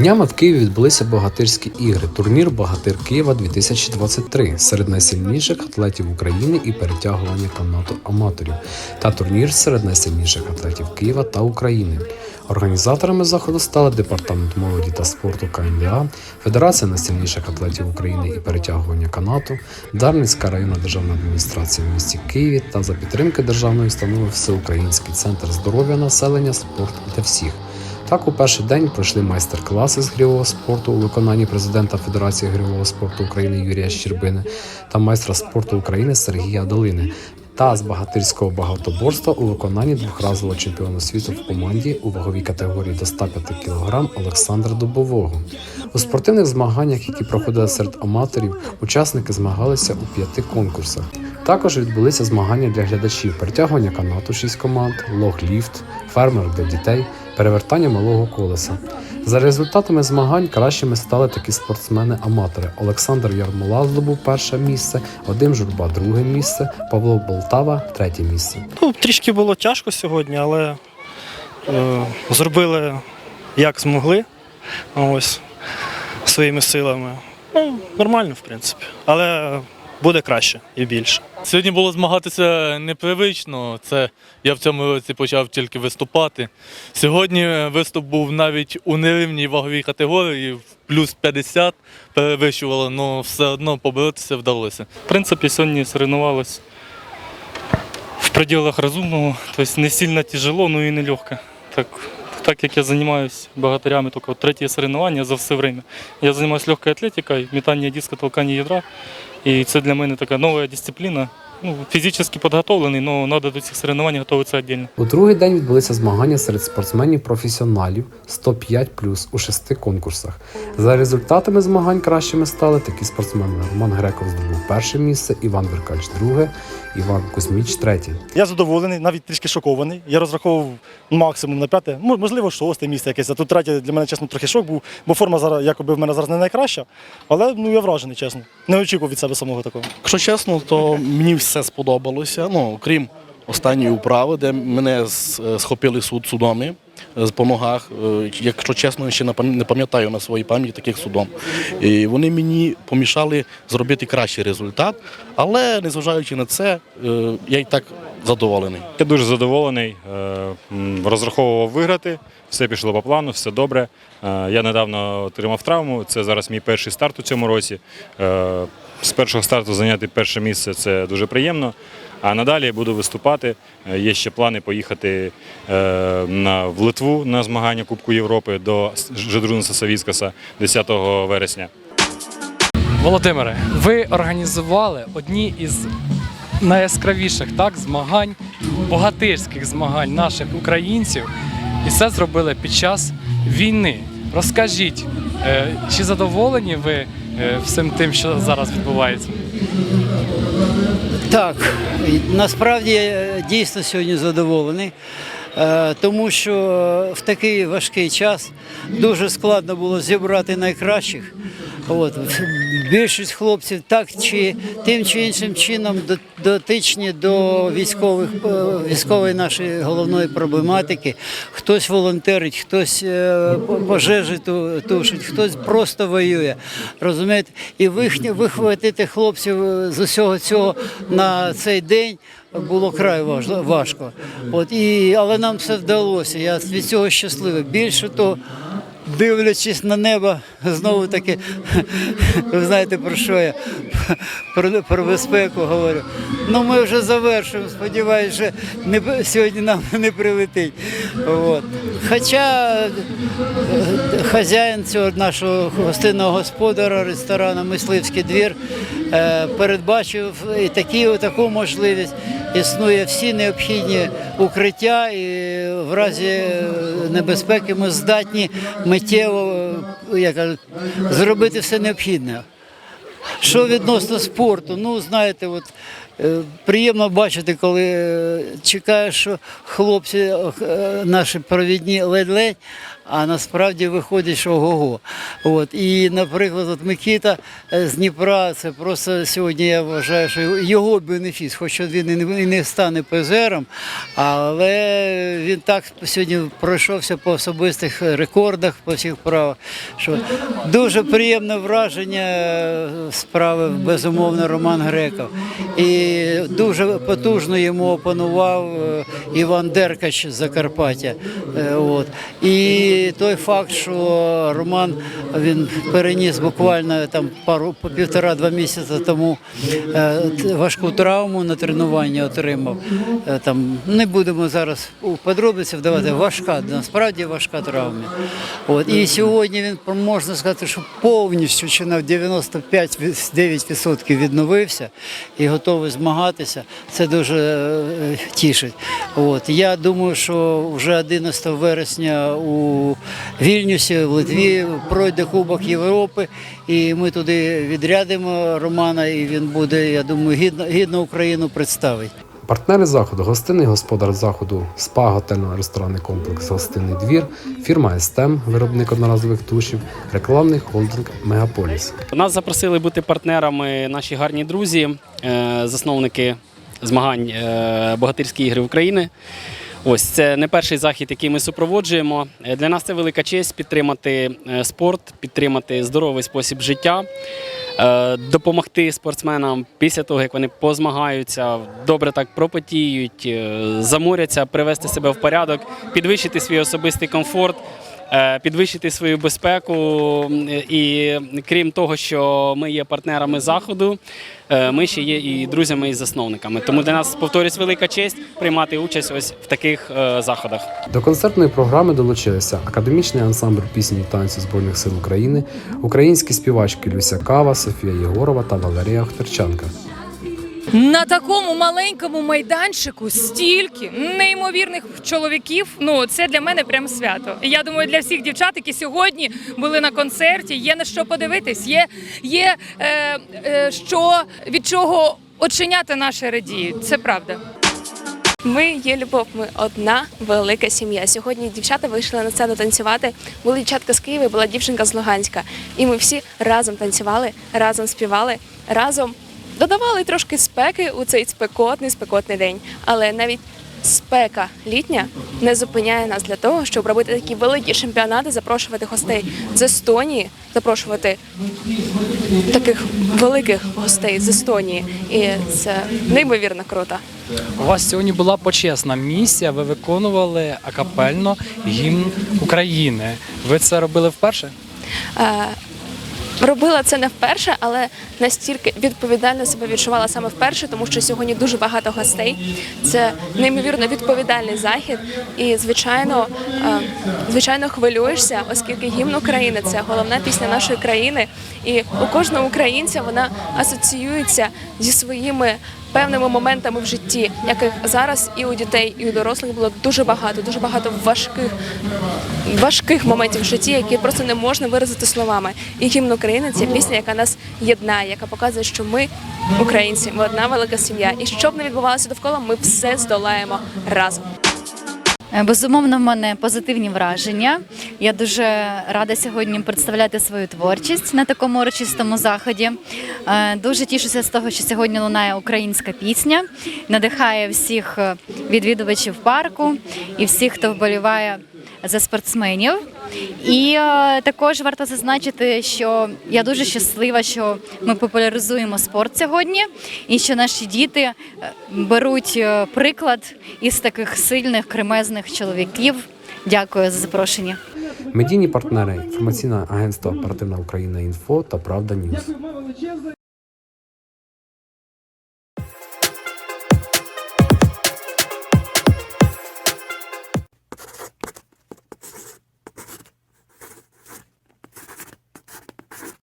Днями в Києві відбулися богатирські ігри. Турнір Богатир Києва 2023 серед найсильніших атлетів України і перетягування канату аматорів та турнір серед найсильніших атлетів Києва та України. Організаторами заходу стали департамент молоді та спорту КНДА, Федерація найсильніших атлетів України і перетягування канату, Дарницька районна державна адміністрація в місті Києві та за підтримки державної установи Всеукраїнський центр здоров'я населення спорт для всіх. Так, у перший день пройшли майстер-класи з грівого спорту у виконанні президента Федерації грівого спорту України Юрія Щербини та майстра спорту України Сергія Долини. Та з багатирського багатоборства у виконанні двохразового чемпіона світу в команді у ваговій категорії до 105 кг Олександра Дубового. У спортивних змаганнях, які проходили серед аматорів, учасники змагалися у п'яти конкурсах. Також відбулися змагання для глядачів: перетягування канату 6 команд, лог-ліфт, фермер для дітей, перевертання малого колеса. За результатами змагань кращими стали такі спортсмени-аматори. Олександр Ярмола здобув перше місце, Вадим Журба друге місце, Павло Болтава третє місце. Ну, трішки було тяжко сьогодні, але е, зробили як змогли. Ось своїми силами. Ну, нормально, в принципі. Але буде краще і більше. Сьогодні було змагатися непривично. Це я в цьому році почав тільки виступати. Сьогодні виступ був навіть у нерівній ваговій категорії, плюс 50 перевищувало, але все одно поборотися вдалося. В принципі, сьогодні соревновалась в пределах розумного, тобто не сильно тяжело, ну і не легко. Так, так як я займаюся богатырями тільки третє соревновання за все время. Я займаюся легкою атлетикою, метання диска, толкання ядра. І це для мене така нова дисципліна. Ну, фізично підготовлений, але треба до цих соревновань готуватися віддільно. У другий день відбулися змагання серед спортсменів-професіоналів 105 у шести конкурсах. За результатами змагань кращими стали такі спортсмени: Роман Греков здобув перше місце, Іван Веркач друге, Іван Кузьміч третє. Я задоволений, навіть трішки шокований. Я розраховував максимум на п'яте, можливо, шосте місце якесь. А тут третє для мене, чесно, трохи шок був, бо форма зараз якоби в мене зараз не найкраща. Але ну я вражений, чесно. Не очікував від себе самого такого. Якщо чесно, то мені все сподобалося. Ну, крім останньої управи, де мене е, схопили суд судоми е, по ногах. Е, Якщо чесно, я ще не пам'ятаю на своїй пам'яті таких судом. І вони мені помішали зробити кращий результат, але незважаючи на це, я і так задоволений. Я дуже задоволений. Розраховував виграти, все пішло по плану, все добре. Я недавно отримав травму. Це зараз мій перший старт у цьому році. З першого старту зайняти перше місце це дуже приємно. А надалі буду виступати. Е, Є ще плани поїхати е, на, в Литву на змагання Кубку Європи до Жедрунаса Савіскаса 10 вересня. Володимире, ви організували одні із найяскравіших так, змагань, богатирських змагань наших українців, і це зробили під час війни. Розкажіть, е, чи задоволені ви всім тим, що зараз відбувається? Так, насправді я дійсно сьогодні задоволений, е, тому що в такий важкий час дуже складно було зібрати найкращих. От, більшість хлопців так чи тим чи іншим чином дотичні до військових е, військової нашої головної проблематики. Хтось волонтерить, хтось е, пожежі тушить, хтось просто воює. Розумієте? І вихватити хлопців е, з усього цього на цей день. Було край важ- важко. От, і, але нам все вдалося. Я від цього щасливий. Більше того, дивлячись на небо, знову таки, ви знаєте про що я? Про, про безпеку говорю. Ну ми вже завершуємо. Сподіваюся, що не, сьогодні нам не прилетить. От. Хоча е, хазяїн цього нашого гостинного господара ресторану Мисливський двір е, передбачив і такі, таку можливість. Існує всі необхідні укриття, і в разі е, небезпеки ми здатні миттєво як кажуть, зробити все необхідне. Що відносно спорту, ну знаєте, от е, приємно бачити, коли е, чекаєш, що хлопці е, наші провідні ледь-ледь, а насправді виходить, що ого-го. От. І, наприклад, от Микита е, з Дніпра, це просто сьогодні я вважаю, що його бенефіс, хоч він і не- стане ПЗРом, але він так сьогодні пройшовся по особистих рекордах, по всіх правах, що дуже приємне враження е, справив безумовно Роман Греков. І дуже потужно йому опанував е, Іван Деркач з Закарпаття. От. І той факт, що Роман він переніс буквально там пару півтора-два місяці тому е, важку травму на тренуванні отримав. Е, Там не будемо зараз у подробиці вдавати. Важка, насправді важка травма. От. І сьогодні він можна сказати, що повністю чи на 95-9% відновився і готовий змагатися. Це дуже е, тішить. От. Я думаю, що вже 11 вересня у Вільнюсі, в Литві, пройде Кубок Європи, і ми туди відрядимо Романа, і він буде, я думаю, гідно, гідно Україну представить. Партнери заходу, гостинний господар заходу, спа, готельно-ресторанний комплекс Гостинний двір, фірма Естем, виробник одноразових тушів, рекламний холдинг Мегаполіс. Нас запросили бути партнерами наші гарні друзі, е, засновники змагань е, Богатирські ігри України. Ось це не перший захід, який ми супроводжуємо. Е, Для нас це велика честь підтримати е, спорт, підтримати здоровий спосіб життя, е, допомогти спортсменам після того, як вони позмагаються, добре так пропотіють, заморяться, привести себе в порядок, підвищити свій особистий комфорт підвищити свою безпеку. І крім того, що ми є партнерами заходу, е, ми ще є і друзями і засновниками. Тому для нас повторюсь велика честь приймати участь ось в таких е, заходах. До концертної програми долучилися академічний ансамбль пісні і танцю Збройних сил України, українські співачки Люся Кава, Софія Єгорова та Валерія Охтерчанка. На такому маленькому майданчику стільки неймовірних чоловіків. Ну це для мене прям свято. Я думаю, для всіх дівчат, які сьогодні були на концерті, є на що подивитись, є, є е, е, що від чого оченята наші радіють. Це правда. Ми є любов, ми одна велика сім'я. Сьогодні дівчата вийшли на сцену танцювати. Були дівчатка з Києва, була дівчинка з Луганська. І ми всі разом танцювали, разом співали, разом додавали трошки спеки у цей спекотний спекотний день. Але навіть спека літня не зупиняє нас для того, щоб робити такі великі чемпіонати, запрошувати гостей з Естонії, запрошувати таких великих гостей з Естонії. І це неймовірно круто. У вас сьогодні була почесна місія. Ви виконували акапельно гімн України. Ви це робили вперше? Робила це не вперше, але настільки відповідально себе відчувала саме вперше, тому що сьогодні дуже багато гостей. Це неймовірно відповідальний захід. І звичайно, е, звичайно, хвилюєшся, оскільки гімн України це головна пісня нашої країни. І у кожного українця вона асоціюється зі своїми певними моментами в житті, яких зараз і у дітей, і у дорослих було дуже багато, дуже багато важких важких моментів в житті, які просто не можна виразити словами. І гімн України це пісня, яка нас єднає, яка показує, що ми українці, ми одна велика сім'я. І що б не відбувалося довкола, ми все здолаємо разом. Е, Безумовно, в мене позитивні враження. Я дуже рада сьогодні представляти свою творчість на такому урочистому заході. Е, Дуже тішуся з того, що сьогодні лунає українська пісня, надихає всіх е, відвідувачів парку і всіх, хто вболіває за спортсменів. І е, також варто зазначити, що я дуже щаслива, що ми популяризуємо спорт сьогодні, і що наші діти е, беруть е, приклад із таких сильних кремезних чоловіків. Дякую за запрошення. Медійні партнери інформаційне агентство Оперативна Україна Інфо та Правда Ньюз.